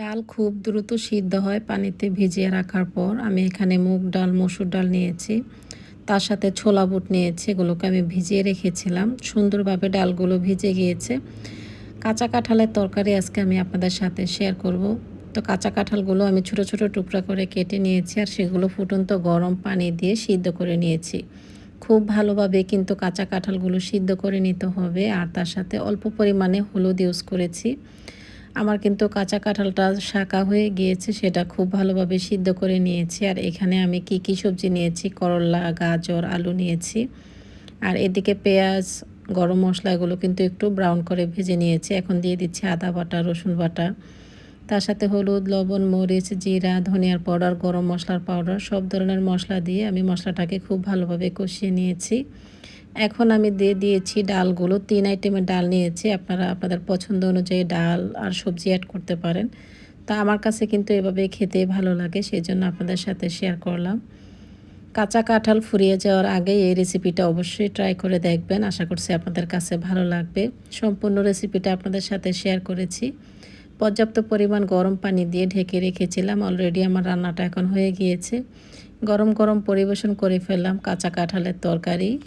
ডাল খুব দ্রুত সিদ্ধ হয় পানিতে ভিজিয়ে রাখার পর। আমি এখানে মুগ ডাল, মসুর ডাল নিয়েছি। তার সাথে ছোলা বুট নিয়েছি, এগুলোকে আমি ভিজিয়ে রেখেছিলাম। সুন্দরভাবে ডালগুলো ভিজে গিয়েছে। কাঁচা কাঁঠালের তরকারি আজকে আমি আপনাদের সাথে শেয়ার করব। তো কাঁচা কাঁঠালগুলো আমি ছোট ছোট টুকরা করে কেটে নিয়েছি আর সেগুলো ফুটন্ত গরম পানি দিয়ে সিদ্ধ করে নিয়েছি। খুব ভালোভাবে কিন্তু কাঁচা কাঁঠালগুলো সিদ্ধ করে নিতে হবে আর তার সাথে অল্প পরিমাণে হলুদ ইউজ করেছি। আমার কিন্তু কাঁচা কাঁঠালটা শাঁকা হয়ে গিয়েছে, সেটা খুব ভালোভাবে সিদ্ধ করে নিয়েছি। আর এখানে আমি কি কি সবজি নিয়েছি? করলা, গাজর, আলু নিয়েছি। আর এদিকে পেঁয়াজ, গরম মশলা এগুলো কিন্তু একটু ব্রাউন করে ভেজে নিয়েছি। এখন দিয়ে দিচ্ছি আদা বাটা, রসুন বাটা। তার সাথে হলুদ, লবণ, মরিচ, জিরা, ধনিয়ার পাউডার, গরম মশলার পাউডার, সব ধরনের মশলা দিয়ে আমি মশলাটাকে খুব ভালোভাবে কষিয়ে নিয়েছি। এখন আমি দিয়ে দিয়েছি ডালগুলো। তিন আইটেমের ডাল নিয়েছি। আপনারা আপনাদের পছন্দ অনুযায়ী ডাল আর সবজি অ্যাড করতে পারেন। তা আমার কাছে কিন্তু এভাবে খেতে ভালো লাগে সেই জন্য আপনাদের সাথে শেয়ার করলাম। কাঁচা কাঁঠাল ফুরিয়ে যাওয়ার আগে এই রেসিপিটা অবশ্যই ট্রাই করে দেখবেন। আশা করছি আপনাদের কাছে ভালো লাগবে। সম্পূর্ণ রেসিপিটা আপনাদের সাথে শেয়ার করেছি। পর্যাপ্ত পরিমাণ গরম পানি দিয়ে ঢেকে রেখেছিলাম। অলরেডি আমার রান্নাটা এখন হয়ে গিয়েছে। গরম গরম পরিবেশন করে ফেললাম কাঁচা কাঁঠালের তরকারি।